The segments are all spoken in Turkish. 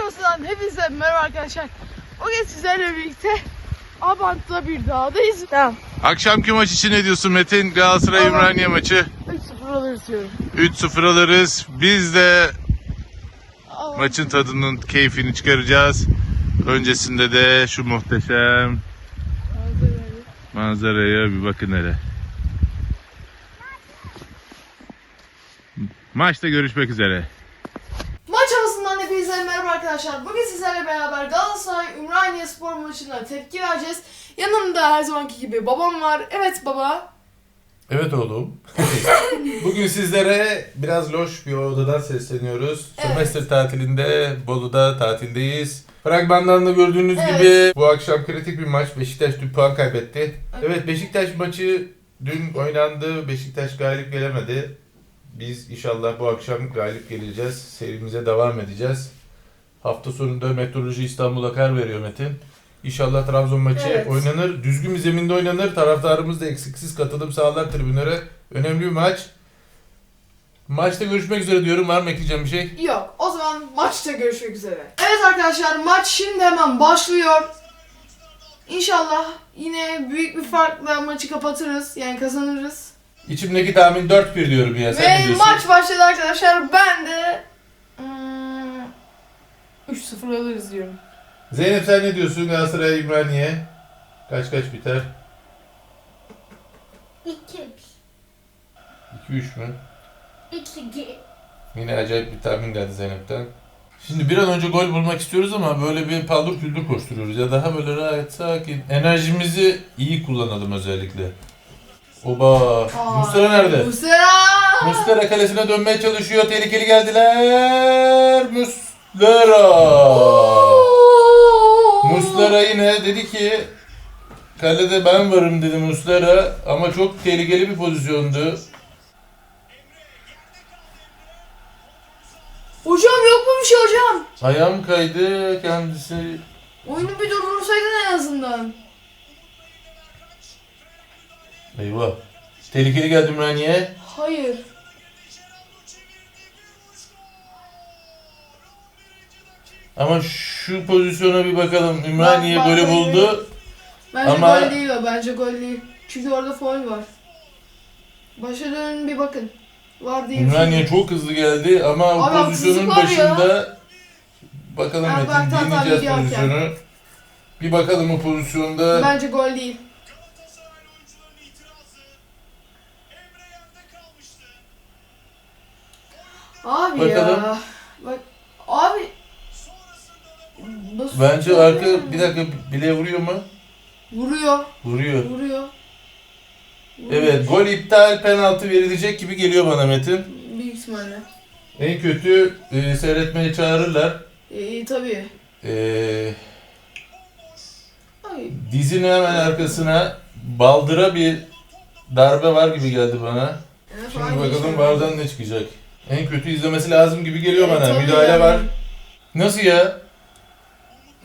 Olsun hepinize merhaba arkadaşlar. Bugün sizlerle birlikte Abant'ta bir dağdayız. Tamam. Akşamki maç için ne diyorsun Metin? Galatasaray Tamam. Ümraniye maçı 3-0 alırız diyorum. 3-0 alırız. Biz de Aa, maçın tadının keyfini çıkaracağız. Öncesinde de şu muhteşem manzaraya bir bakın hele. Maçta görüşmek üzere. Hepinize merhaba arkadaşlar. Bugün sizlerle beraber Galatasaray Ümraniye spor maçına tepki vereceğiz. Yanımda her zamanki gibi babam var. Evet baba. Evet oğlum. Bugün sizlere biraz loş bir odadan sesleniyoruz. Evet. Sömestr tatilinde Bolu'da tatildeyiz. Fragmanlarında gördüğünüz Evet. gibi bu akşam kritik bir maç. Beşiktaş dün puan kaybetti. Evet Beşiktaş maçı dün oynandı. Beşiktaş galip gelemedi. Biz inşallah bu akşam galip geleceğiz. Serimize devam edeceğiz. Hafta sonunda Meteoroloji İstanbul'a kar veriyor Metin. İnşallah Trabzon maçı Evet. oynanır. Düzgün bir zeminde oynanır. Taraftarımız da eksiksiz katılım sağlar tribünlere. Önemli bir maç. Maçta görüşmek üzere diyorum. Var mı ekleyeceğim bir şey? Yok o zaman maçta görüşmek üzere. Evet arkadaşlar maç şimdi hemen başlıyor. İnşallah yine büyük bir farkla maçı kapatırız. Yani kazanırız. İçimdeki tahmin 4-1 diyorum ya. Sen Ve maç başladı arkadaşlar. Ben de 3-0 alırız diyorum. Zeynep sen ne diyorsun? Galatasaray İbraniye. Kaç kaç biter? 2 2-3 mü? 2 Yine acayip bir tahmin geldi Zeynep'ten. Şimdi bir an önce gol bulmak istiyoruz ama böyle bir paldır küldür koşturuyoruz. Ya daha böyle rahat, sakin. Enerjimizi iyi kullanalım özellikle. Oba. Muslera nerede? Muslera! Muslera kalesine dönmeye çalışıyor. Tehlikeli geldiler. Muslera. Muslera yine dedi ki kalede ben varım dedi Muslera ama çok tehlikeli bir pozisyondu. Hocam yok mu bir şey hocam? Ayağım kaydı kendisi. Oyunu bir durdursaydın en azından. Eyvah. Tehlikeli geldi Ümraniye. Hayır. Ama şu pozisyona bir bakalım. Ümraniye Bak, bak, golü bak, buldu. Bence Ama- gol değil o. Bence gol değil. Çünkü orada foul var. Başa dönün bir bakın. Var diye bir şey Ümraniye yok. çok hızlı geldi ama o Abi, pozisyonun haksızlık var ya. başında bakalım Metin tam dinleyeceğiz pozisyonu. Bir bakalım o pozisyonda. Bence gol değil. Abi Bakalım. ya. Bak abi. Nasıl Bence arka bir dakika bile vuruyor mu? Vuruyor. Vuruyor. Vuruyor. Evet gol iptal penaltı verilecek gibi geliyor bana Metin. Büyük ihtimalle. En kötü e, seyretmeye çağırırlar. Ee, tabii. E, Ay. dizinin hemen arkasına baldıra bir darbe var gibi geldi bana. Şimdi Aynı bakalım şey. bardan ne çıkacak. En kötü izlemesi lazım gibi geliyor E, bana. Müdahale yani. var. Nasıl ya?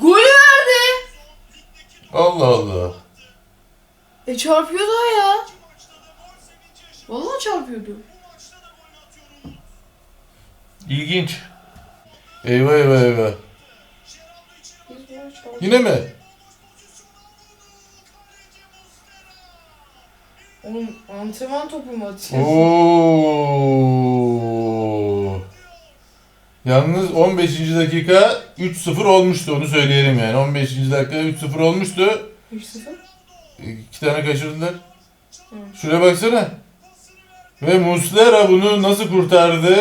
Golü verdi. Allah Allah. E çarpıyor daha ya. Vallahi çarpıyordu. İlginç. Eyvah eyvah eyvah. Yine mi? Oğlum antrenman topu mu atıyorsun? Oo. Yalnız 15. dakika 3-0 olmuştu onu söyleyelim yani. 15. dakika 3-0 olmuştu. 3-0. İki tane kaçırdılar. Şuraya baksana. Ve Muslera bunu nasıl kurtardı?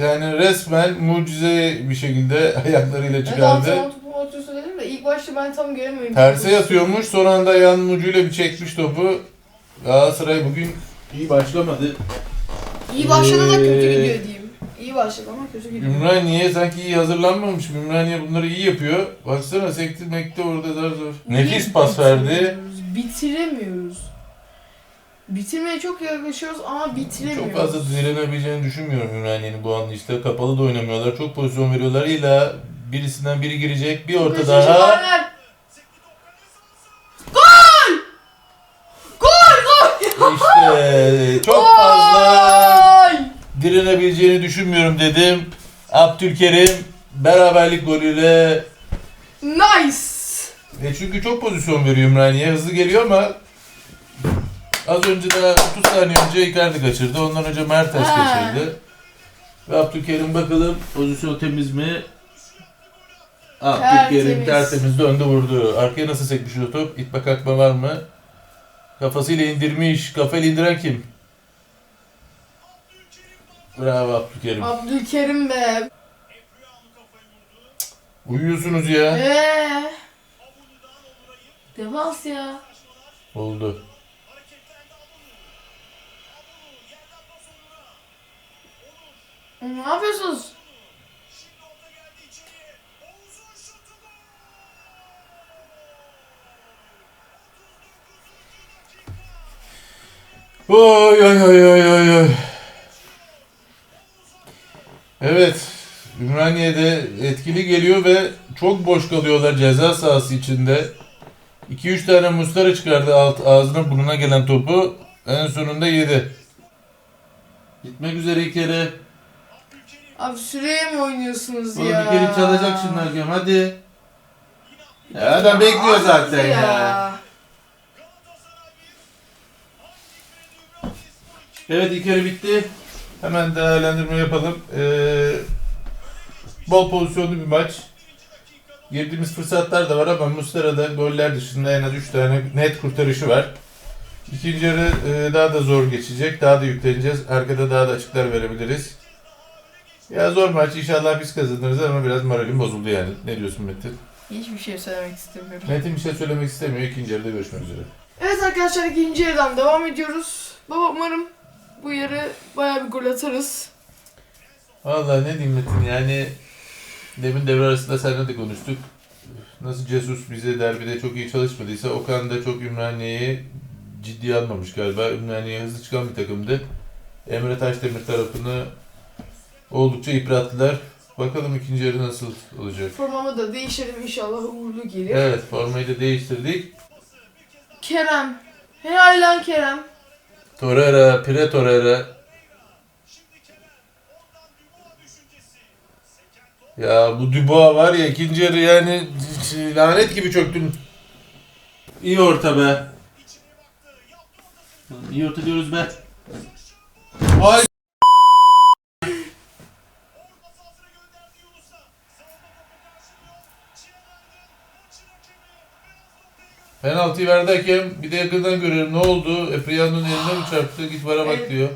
Yani resmen mucize bir şekilde ayaklarıyla çıkardı. antrenman topu mu atıyorsun dedim de ilk başta ben tam göremedim. Terse yatıyormuş. Son anda ayağının ucuyla bir çekmiş topu. Galatasaray bugün iyi başlamadı. İyi başladı da kötü Ee, gidiyor diyeyim. İyi başladı ama kötü gidiyor. Ümraniye sanki iyi hazırlanmamış. Ümraniye bunları iyi yapıyor. Baksana sekti mekti orada zar zor. Nefis Niye pas verdi. bitiremiyoruz? Bitiremiyoruz. Bitirmeye çok yaklaşıyoruz ama bitiremiyoruz. Çok fazla direnebileceğini düşünmüyorum Ümraniye'nin bu anlayışta. Kapalı da oynamıyorlar. Çok pozisyon veriyorlar. İlla birisinden biri girecek. Bir orta Kaçıncı daha. korner? Direnebileceğini düşünmüyorum dedim. Abdülkerim beraberlik golüyle Nice. E çünkü çok pozisyon veriyor Ümraniye. Hızlı geliyor ama az önce de 30 saniye önce Icardi kaçırdı. Ondan önce Mertens Ha. kaçırdı. Ve Abdülkerim bakalım pozisyon temiz mi? Abdülkerim Tertemiz. tertemiz döndü vurdu. Arkaya nasıl sekmiş o top? İtme kalkma var mı? Kafasıyla indirmiş. Kafayla indiren kim? Bravo Abdülkerim. Abdülkerim be. Uyuyorsunuz ya. Eee. Defans ya. Oldu. Ne yapıyorsunuz? Oy oy oy oy oy. Evet. Ümraniye'de etkili geliyor ve çok boş kalıyorlar ceza sahası içinde. 2-3 tane Mustara çıkardı alt ağzına burnuna gelen topu. En sonunda yedi. Gitmek üzere iki kere. Abi süreye mi oynuyorsunuz Oğlum ya? bir kere çalacak şimdi hakem hadi. Ya adam bekliyor Abi zaten ya. Evet ilk yarı bitti. Hemen değerlendirme yapalım. Ee, bol pozisyonlu bir maç. Girdiğimiz fırsatlar da var ama Muslera'da goller dışında en az 3 tane net kurtarışı var. İkinci yarı e, daha da zor geçecek. Daha da yükleneceğiz. Arkada daha da açıklar verebiliriz. Ya zor maç. İnşallah biz kazanırız ama biraz moralim bozuldu yani. Ne diyorsun Metin? Hiçbir şey söylemek istemiyorum. Metin bir şey söylemek istemiyor. İkinci yarıda görüşmek üzere. Evet arkadaşlar ikinci yarıdan devam ediyoruz. Baba umarım bu yarı bayağı bir gol atarız. Vallahi ne diyeyim Metin yani demin devre arasında seninle de konuştuk. Nasıl Jesus bize derbide çok iyi çalışmadıysa Okan da çok Ümraniye'yi ciddiye almamış galiba. Ümraniye hızlı çıkan bir takımdı. Emre Taşdemir tarafını oldukça yıprattılar. Bakalım ikinci yarı nasıl olacak. Formamı da değiştirelim inşallah uğurlu gelir. Evet formayı da değiştirdik. Kerem. Helal lan Kerem. Torreira, Pire Torreira. Ya bu Dubois var ya ikinci yarı yani lanet gibi çöktün. İyi orta be. İyi orta diyoruz be. Vay. Penaltıyı verdi hakem. Bir de yakından görelim ne oldu? Epriano'nun eline mi çarptı? Git vara bak Evet. diyor.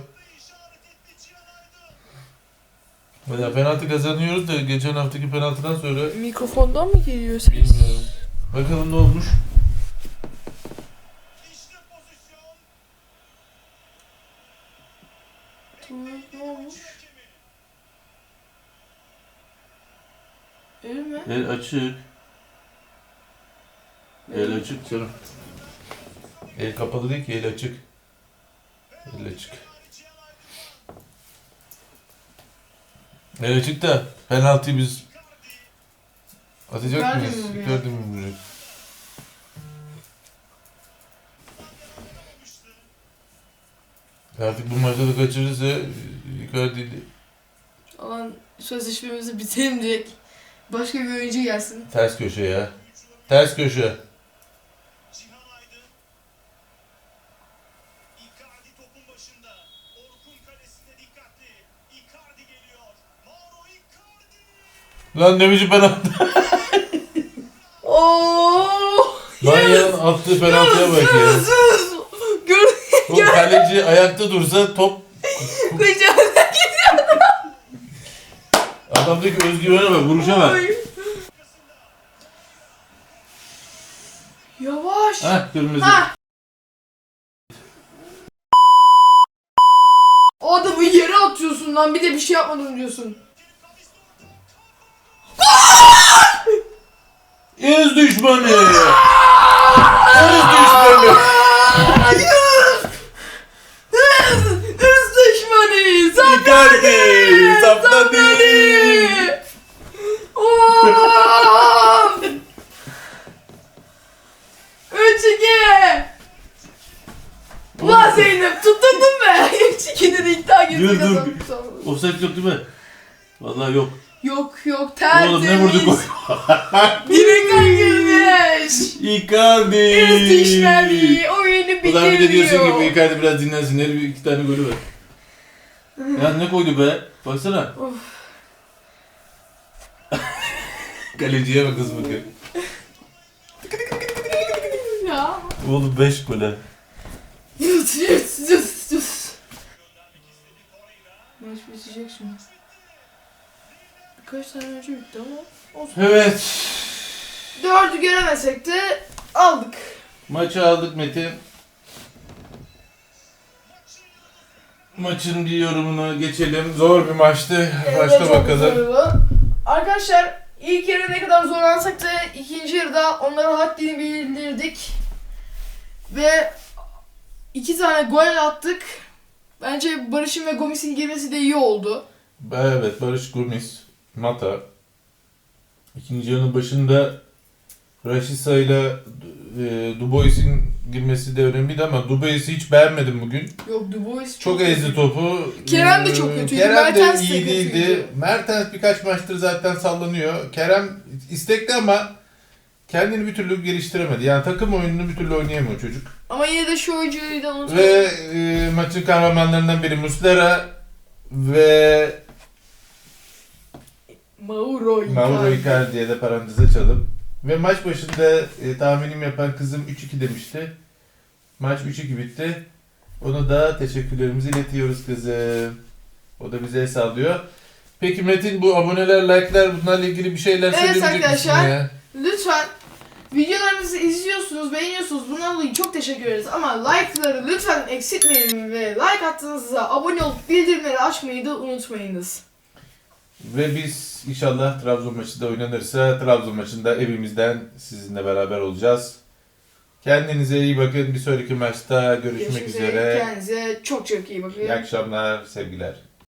Ya penaltı kazanıyoruz da geçen haftaki penaltıdan sonra Mikrofondan mı geliyor ses? bilmiyorum. Bakalım ne olmuş. Ne olmuş? Mi? El açık. El açık canım. El kapalı değil ki el açık. El açık. El açık da penaltıyı biz atacak mıyız? mi vuracak? Artık bu maçta da kaçırırsa Icardi Alan sözleşmemizi bitirelim direkt. Başka bir oyuncu gelsin. ters köşe ya. Ters köşe. Lan ne biçim penaltı? Oo! Manya'nın attığı penaltıya bak ya. Gör O kaleci ayakta dursa top Kucağına adamdaki özgüvene bak, vuruşa bak. Yavaş. Heh kırmızı. Ha. O adamı yere atıyorsun lan bir de bir şey yapmadım diyorsun. İz düşmanı. İz düşmanı. Hırs düşmanı. Saptan değil. Of! Üç iki. Ulan Zeynep tutturdun be. Üç iki dedi iddia Dur, girdi dur. kazanmış. Offside yok değil mi? Vallahi yok. Yok yok tertemiz. Oğlum ne vurduk Direkten girmiş. Icardi. Müthişlerdi. Oyunu bitiriyor. O zaman bir de diyorsun ki bu Icardi biraz dinlensin. Her bir iki tane golü var. ya ne koydu be? Baksana. Of. Kaleciye bak kız bakıyor. Ya. Oğlum 5 gole. Yut yut yut yut. Maç bitecek şimdi. Birkaç tane önce bitti ama olsun. Evet. Dördü göremesek de aldık. Maçı aldık Metin. Maçın bir yorumuna geçelim. Zor bir maçtı. Başta çok bakalım. Arkadaşlar ilk yarı ne kadar zorlansak da ikinci yarıda onlara haddini bildirdik. Ve iki tane gol attık. Bence Barış'ın ve Gomis'in girmesi de iyi oldu. Evet Barış Gurmis, Mata. İkinci yarının başında Rashica ile e, Dubois'in girmesi de önemliydi ama Dubois'i hiç beğenmedim bugün. Yok Dubois Çok ezdi topu. Kerem de çok kötüydü, Kerem Mertens de de iyi değildi. kötüydü. Mertens birkaç maçtır zaten sallanıyor. Kerem istekli ama kendini bir türlü geliştiremedi. Yani takım oyununu bir türlü oynayamıyor çocuk. Ama yine de şu oyuncuyu da Ve unutmayın. e, maçın kahramanlarından biri Muslera ve Mauro Icardi. Mauro Icardi'ye de paranteze çalıp ve maç başında e, tahminim yapan kızım 3-2 demişti. Maç 3-2 bitti. Ona da teşekkürlerimizi iletiyoruz kızım. O da bize el sallıyor. Peki Metin bu aboneler, like'lar bunlarla ilgili bir şeyler Evet söyleyebilecek misin arkadaşlar. ya? Lütfen videolarımızı izliyorsunuz, beğeniyorsunuz. Bundan dolayı çok teşekkür ederiz. Ama like'ları lütfen eksiltmeyin ve like attığınızda abone olup bildirimleri açmayı da unutmayınız. Ve biz inşallah Trabzon maçı da oynanırsa Trabzon maçında evimizden sizinle beraber olacağız. Kendinize iyi bakın. Bir sonraki maçta görüşmek üzere. Kendinize çok çok iyi bakın. İyi akşamlar, sevgiler.